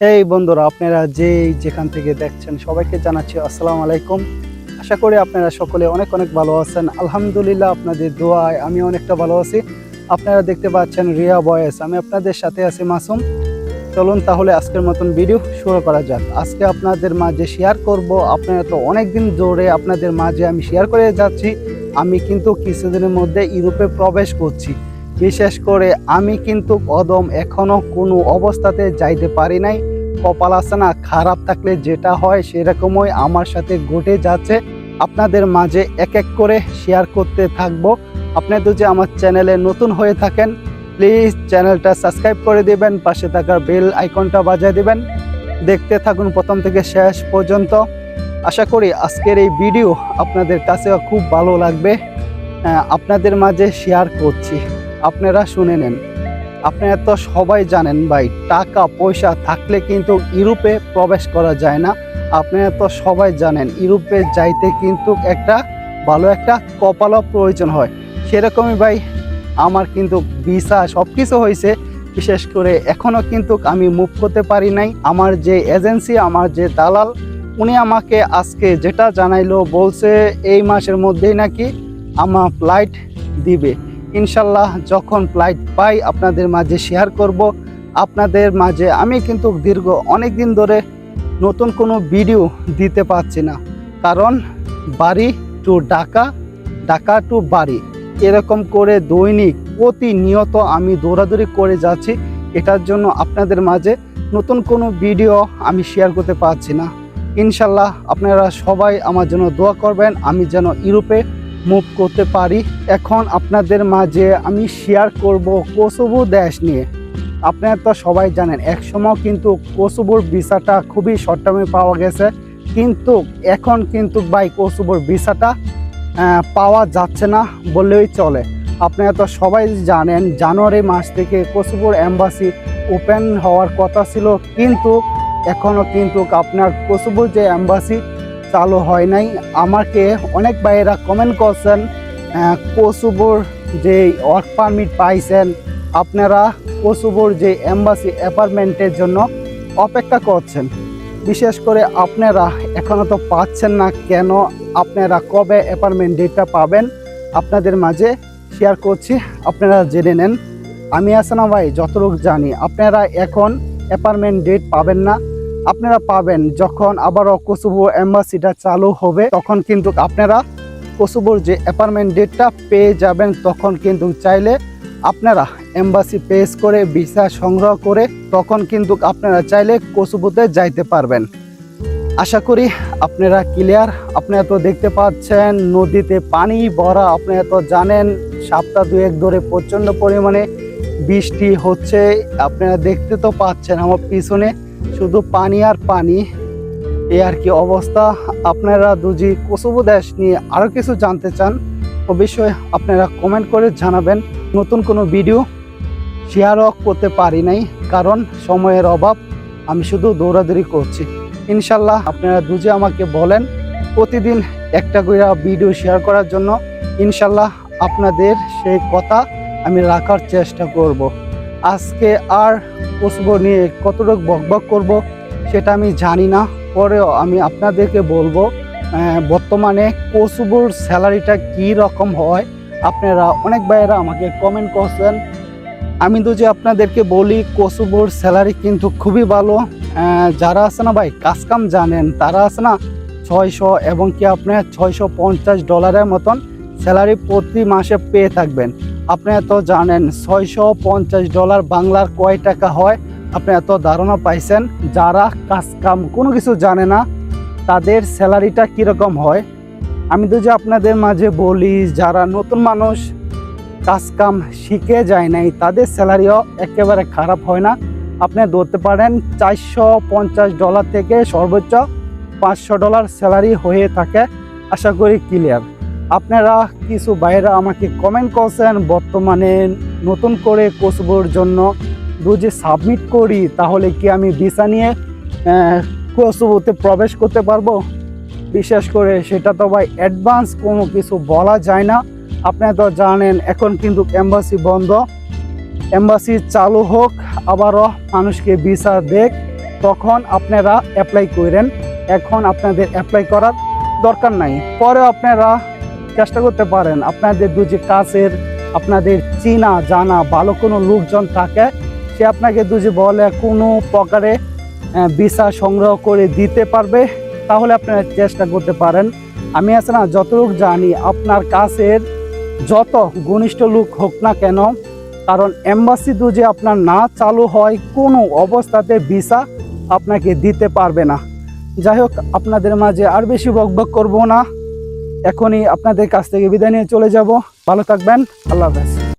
এই বন্ধুরা, আপনারা যে যেখান থেকে দেখছেন সবাইকে জানাচ্ছি আসসালামু আলাইকুম। আশা করি আপনারা সকলে অনেক অনেক ভালো আছেন। আলহামদুলিল্লাহ আপনাদের দোয়ায় আমি অনেকটা ভালো আছি। আপনারা দেখতে পাচ্ছেন রিয়া বয়েস। আমি আপনাদের সাথে আছি মাসুম। চলুন তাহলে আজকের মতন ভিডিও শুরু করা যাক। আজকে আপনাদের মাঝে শেয়ার করব। আপনারা তো অনেক দিন ধরে আপনাদের মাঝে আমি শেয়ার করে যাচ্ছি। আমি কিন্তু কিছুদিনের মধ্যে ইউরোপে প্রবেশ করছি। বিশেষ করে আমি কিন্তু কদম এখনও কোনো অবস্থাতে যাইতে পারি নাই। কপাল আছে না, খারাপ থাকলে যেটা হয় সেরকমই আমার সাথে ঘটে যাচ্ছে। আপনাদের মাঝে এক এক করে শেয়ার করতে থাকব। আপনারা যদি আমার চ্যানেলে নতুন হয়ে থাকেন প্লিজ চ্যানেলটা সাবস্ক্রাইব করে দিবেন, পাশে থাকার বেল আইকনটা বাজিয়ে দিবেন। দেখতে থাকুন প্রথম থেকে শেষ পর্যন্ত। আশা করি আজকের এই ভিডিও আপনাদের কাছে খুব ভালো লাগবে। আপনাদের মাঝে শেয়ার করছি। আপনারা শুনে নেন। আপনারা তো সবাই জানেন ভাই, টাকা, পয়সা থাকলে কিন্তু ইউরোপে প্রবেশ করা যায় না। আপনারা তো সবাই জানেন, ইউরোপে যাইতে কিন্তু একটা ভালো একটা কপালও প্রয়োজন হয়। সেরকমই ভাই, আমার কিন্তু ভিসা সব কিছু হয়েছে। বিশেষ করে এখনও কিন্তু আমি মুভ করতে পারি নাই। আমার যে এজেন্সি আমার যে দালাল, উনি আমাকে আজকে যেটা জানাইলো বলছে, এই মাসের মধ্যেই নাকি আমার ফ্লাইট দিবে। ইনশাল্লাহ যখন ফ্লাইট পাই, আপনাদের মাঝে শেয়ার করব। আপনাদের মাঝে আমি কিন্তু দীর্ঘ অনেক দিন ধরে নতুন কোনো ভিডিও দিতে পারছি না। কারণ বাড়ি টু ঢাকা ঢাকা টু বাড়ি, এরকম করে দৈনিক প্রতিনিয়ত আমি দৌড়াদৌড়ি করে যাচ্ছি। এটার জন্য আপনাদের মাঝে নতুন কোনো ভিডিও আমি শেয়ার করতে পারছি না। ইনশাল্লাহ আপনারা সবাই আমার জন্য দোয়া করবেন। আমি যেন ইউরোপে মুভ করতে পারি। এখন আপনাদের মাঝে আমি শেয়ার করব কোসোভো দেশ নিয়ে। আপনারা তো সবাই জানেন, একসময় কিন্তু কোসোভোর ভিসাটা খুবই শর্ট টার্মে পাওয়া গেছে। কিন্তু এখন কিন্তু বাই কোসোভোর ভিসাটা পাওয়া যাচ্ছে না বললেই চলে। আপনারা তো সবাই জানেন, জানুয়ারি মাস থেকে কোসোভোর অ্যাম্বাসি ওপেন হওয়ার কথা ছিল। কিন্তু এখনও কিন্তু আপনার কোসোভোর যে অ্যাম্বাসি চালু হয় নাই। আমাকে অনেক ভাইয়েরা কমেন্ট করছেন আহ, কোসোভোর যে ওয়ার্ক পারমিট পাইছেন আপনারা কোসোভোর যে এম্বাসি অ্যাপার্টমেন্টের জন্য অপেক্ষা করছেন। বিশেষ করে আপনারা এখনও তো পাচ্ছেন না কেন আপনারা কবে অ্যাপার্টমেন্ট ডেটটা পাবেন আপনাদের মাঝে শেয়ার করছি আপনারা জেনে নেন। আমি আসানা ভাই যতটুকু জানি আপনারা এখন অ্যাপার্টমেন্ট ডেট পাবেন না। আপনারা পাবেন। যখন আবারও কোসোভো এম্বাসিটা চালু হবে, তখন কিন্তু আপনারা কোসোভোর যে অ্যাপার্টমেন্ট ডেটটা পেয়ে যাবেন, তখন কিন্তু চাইলে আপনারা এম্বাসি পেজ করে ভিসা সংগ্রহ করে তখন কিন্তু আপনারা চাইলে কোসোভোতে যাইতে পারবেন। আশা করি আপনারা ক্লিয়ার আপনারা তো দেখতে পাচ্ছেন, নদীতে পানি ভরা। আপনারা তো জানেন সপ্তাহ দুয়েক ধরে প্রচণ্ড পরিমাণে বৃষ্টি হচ্ছে। আপনারা দেখতে তো পাচ্ছেন আমার পিছনে শুধু পানি আর পানি এই আর কি অবস্থা। আপনারা দুজি কোসোভো দেশ নিয়ে আরও কিছু জানতে চান, অবশ্যই আপনারা কমেন্ট করে জানাবেন। নতুন কোনো ভিডিও শেয়ারও করতে পারি নাই, কারণ সময়ের অভাব, আমি শুধু দৌড়াদৌড়ি করছি। ইনশাল্লাহ আপনারা দুজে আমাকে বলেন, প্রতিদিন একটা করে ভিডিও শেয়ার করার জন্য। ইনশাল্লাহ আপনাদের সেই কথা আমি রাখার চেষ্টা করব। আজকে আর কোসবো নিয়ে কতটুকু বকবক করব সেটা আমি জানি না। পরেও আমি আপনাদেরকে বলব বর্তমানে কোসুবুর স্যালারিটা কী রকম হয়? আপনারা অনেক ভাইয়েরা আমাকে কমেন্ট করছেন। আমি তো যে আপনাদেরকে বলি কোসুবুর স্যালারি কিন্তু খুবই ভালো। যারা আছে না ভাই কাজকাম জানেন, তারা আছে না, ছয়শো এবং কি আপনার ছয়শো পঞ্চাশ ডলারের মতন স্যালারি প্রতি মাসে পেয়ে থাকবেন। আপনারা তো জানেন, ছয়শো পঞ্চাশ ডলার বাংলার কয় টাকা হয়? আপনারা তো ধারণা পাইছেন, যারা কাজ কাম কোনো কিছু জানে না, তাদের স্যালারিটা কীরকম হয়? আমি তো যে আপনাদের মাঝে বলি, যারা নতুন মানুষ, কাজ কাম শিখে যায় নাই, তাদের স্যালারিও একেবারে খারাপ হয় না। আপনি ধরতে পারেন, চারশো পঞ্চাশ ডলার থেকে সর্বোচ্চ পাঁচশো ডলার স্যালারি হয়ে থাকে। আশা করি ক্লিয়ার আপনারা কিছু বাইরে আমাকে কমেন্ট করছেন, বর্তমানে নতুন করে কোচবোর জন্য যদি সাবমিট করি, তাহলে কি আমি ভিসা নিয়ে কোচবোতে প্রবেশ করতে পারব? বিশেষ করে সেটা তো ভাই অ্যাডভান্স কোনো কিছু বলা যায় না। আপনারা তো জানেন, এখন কিন্তু এম্বাসি বন্ধ। এম্বাসি চালু হোক, আবারও মানুষকে ভিসা দেখ, তখন আপনারা অ্যাপ্লাই করেন। এখন আপনাদের অ্যাপ্লাই করার দরকার নাই। পরে আপনারা চেষ্টা করতে পারেন। আপনাদের দু যে কাছের, আপনাদের চিনা, জানা, ভালো কোনো লোকজন থাকে, সে আপনাকে দুজি বলে কোনো প্রকারে ভিসা সংগ্রহ করে দিতে পারবে, তাহলে আপনারা চেষ্টা করতে পারেন। আমি আছে না, যতটুকু জানি, আপনার কাছের যত ঘনিষ্ঠ লোক হোক না কেন, কারণ এম্বাসি দুজে আপনার না চালু হয় কোনো অবস্থাতে ভিসা আপনাকে দিতে পারবে না। যাই হোক, আপনাদের মাঝে আর বেশি বকবক করব না। এখনই আপনাদের কাছ থেকে বিদায় নিয়ে চলে যাব। ভালো থাকবেন। আল্লাহ হাফেজ।